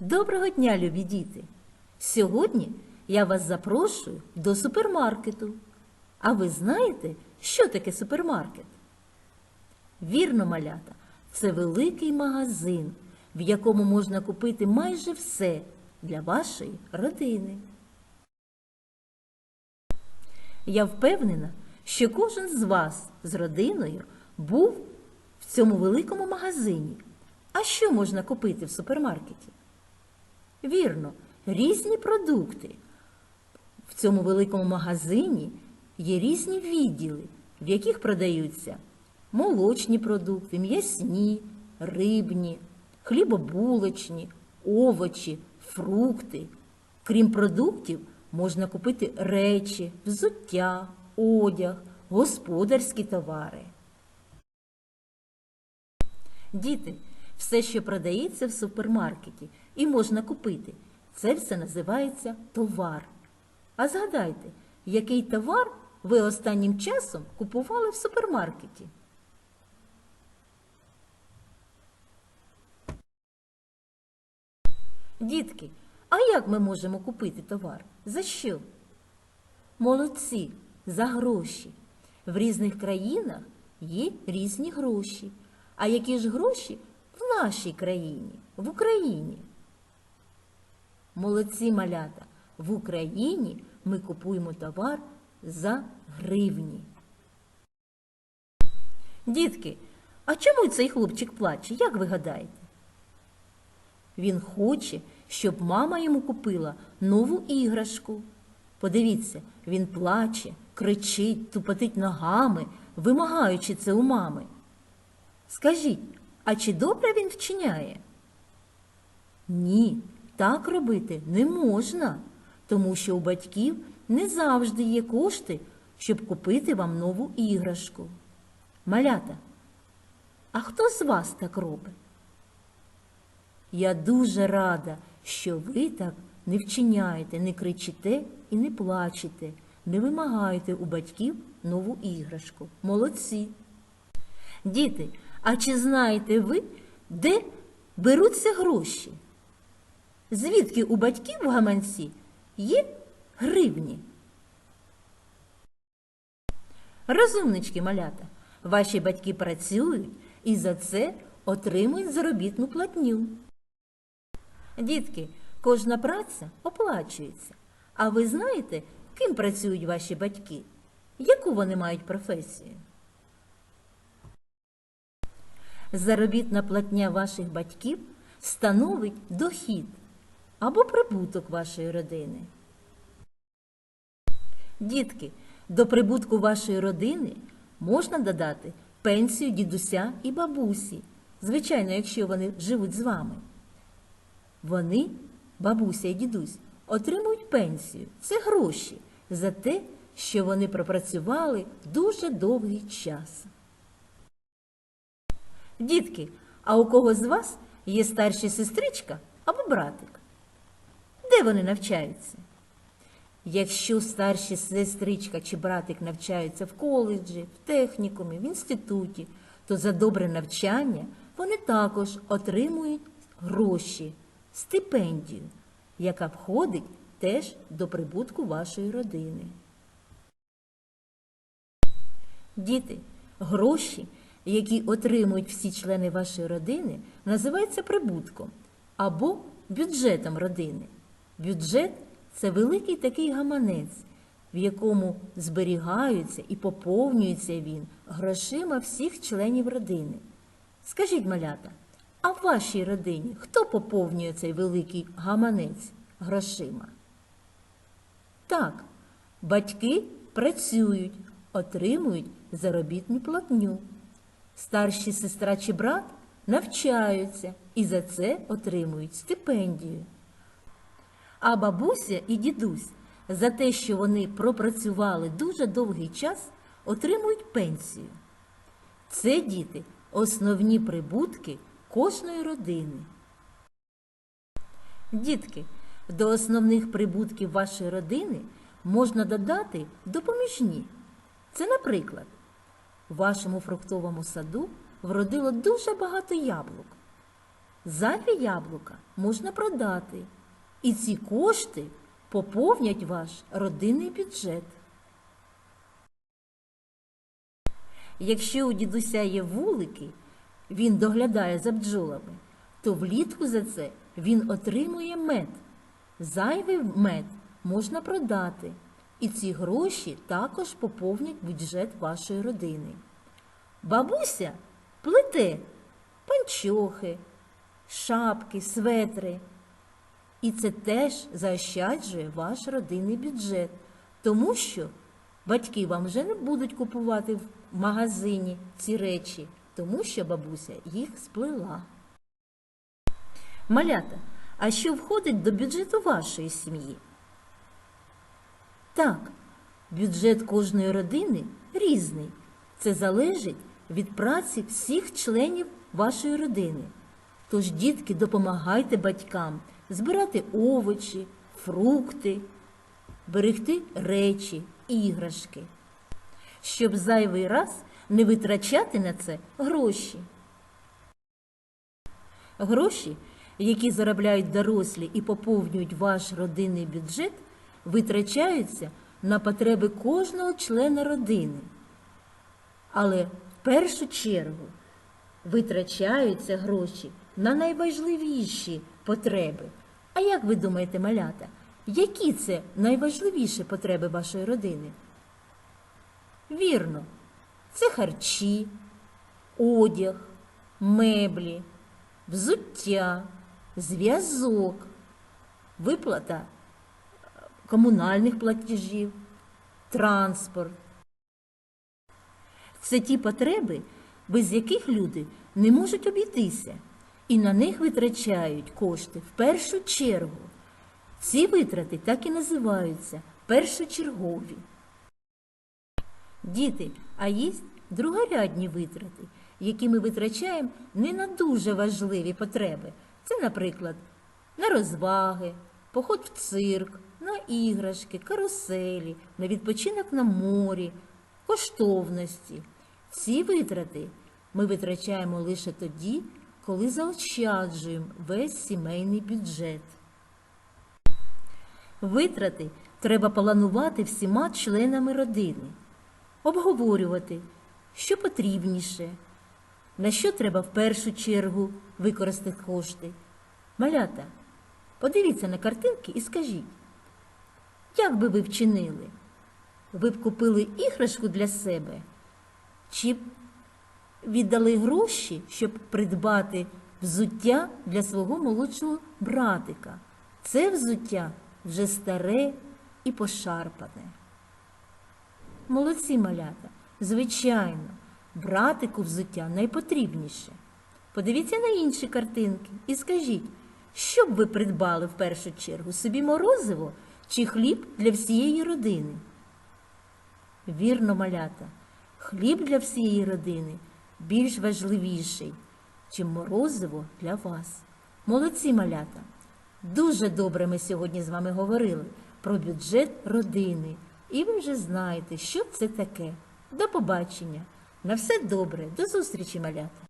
Доброго дня, любі діти! Сьогодні я вас запрошую до супермаркету. А ви знаєте, що таке супермаркет? Вірно, малята, це великий магазин, в якому можна купити майже все для вашої родини. Я впевнена, що кожен з вас з родиною був в цьому великому магазині. А що можна купити в супермаркеті? Вірно, різні продукти. В цьому великому магазині є різні відділи, в яких продаються молочні продукти, м'ясні, рибні, хлібобулочні, овочі, фрукти. Крім продуктів, можна купити речі, взуття, одяг, господарські товари. Діти, все, що продається в супермаркеті і можна купити, це все називається товар. А згадайте, який товар ви останнім часом купували в супермаркеті? Дітки, а як ми можемо купити товар? За що? Молодці, за гроші. В різних країнах є різні гроші. А які ж гроші в нашій країні, в Україні? Молодці малята, в Україні ми купуємо товар за гривні. Дітки, а чому цей хлопчик плаче? Як ви гадаєте? Він хоче, щоб мама йому купила нову іграшку. Подивіться, він плаче, кричить, тупотить ногами, вимагаючи це у мами. Скажіть, а чи добре він вчиняє? Ні, так робити не можна, тому що у батьків не завжди є кошти, щоб купити вам нову іграшку. Малята, а хто з вас так робить? Я дуже рада, що ви так не вчиняєте, не кричите і не плачете, не вимагаєте у батьків нову іграшку. Молодці. Діти, а чи знаєте ви, де беруться гроші? Звідки у батьків в гаманці є гривні? Розумнички, малята, ваші батьки працюють і за це отримують заробітну платню. Дітки, кожна праця оплачується. А ви знаєте, ким працюють ваші батьки? Яку вони мають професію? Заробітна платня ваших батьків становить дохід або прибуток вашої родини. Дітки, до прибутку вашої родини можна додати пенсію дідуся і бабусі, звичайно, якщо вони живуть з вами. Вони, бабуся і дідусь, отримують пенсію. Це гроші за те, що вони пропрацювали дуже довгий час. Дітки, а у кого з вас є старша сестричка або братик? Де вони навчаються? Якщо старші сестричка чи братик навчаються в коледжі, в технікумі, в інституті, то за добре навчання вони також отримують гроші, стипендію, яка входить теж до прибутку вашої родини. Діти, гроші, які отримують всі члени вашої родини, називаються прибутком або бюджетом родини. Бюджет це великий такий гаманець, в якому зберігаються і поповнюється він грошима всіх членів родини. Скажіть, малята, а в вашій родині хто поповнює цей великий гаманець грошима? Так, батьки працюють, отримують заробітну платню. Старші сестра чи брат навчаються і за це отримують стипендію. А бабуся і дідусь за те, що вони пропрацювали дуже довгий час, отримують пенсію. Це діти основні прибутки кожної родини. Дітки, до основних прибутків вашої родини можна додати допоміжні. Це, наприклад, у вашому фруктовому саду вродило дуже багато яблук. Зайві яблука можна продати, і ці кошти поповнять ваш родинний бюджет. Якщо у дідуся є вулики, він доглядає за бджолами, то влітку за це він отримує мед. Зайвий мед можна продати, і ці гроші також поповнять бюджет вашої родини. Бабуся плете панчохи, шапки, светри. І це теж заощаджує ваш родинний бюджет, тому що батьки вам вже не будуть купувати в магазині ці речі, тому що бабуся їх сплела. Малята, а що входить до бюджету вашої сім'ї? Так, бюджет кожної родини різний. Це залежить від праці всіх членів вашої родини. Тож, дітки, допомагайте батькам збирати овочі, фрукти, берегти речі, іграшки, щоб зайвий раз не витрачати на це гроші. Гроші, які заробляють дорослі і поповнюють ваш родинний бюджет, витрачаються на потреби кожного члена родини. Але в першу чергу витрачаються гроші на найважливіші потреби. А як ви думаєте, малята, які це найважливіші потреби вашої родини? Вірно, це харчі, одяг, меблі, взуття, зв'язок, виплата е, комунальних платежів, транспорт. Це ті потреби, без яких люди не можуть обійтися, і на них витрачають кошти в першу чергу. Ці витрати так і називаються першочергові. Діти, а є другорядні витрати, які ми витрачаємо не на дуже важливі потреби. Це, наприклад, на розваги, поход в цирк, на іграшки, каруселі, на відпочинок на морі, коштовності. Ці витрати ми витрачаємо лише тоді, коли заощаджуємо весь сімейний бюджет. Витрати треба планувати всіма членами родини, обговорювати, що потрібніше, на що треба в першу чергу використати кошти. Малята, подивіться на картинки і скажіть, як би ви вчинили? Ви б купили іграшку для себе? Чи віддали гроші, щоб придбати взуття для свого молодшого братика? Це взуття вже старе і пошарпане. Молодці малята, звичайно, братику взуття найпотрібніше. Подивіться на інші картинки і скажіть, що б ви придбали в першу чергу собі морозиво чи хліб для всієї родини? Вірно, малята, хліб для всієї родини більш важливіший, чим морозиво для вас. Молодці малята! Дуже добре ми сьогодні з вами говорили про бюджет родини. І ви вже знаєте, що це таке. До побачення! На все добре, до зустрічі, малята!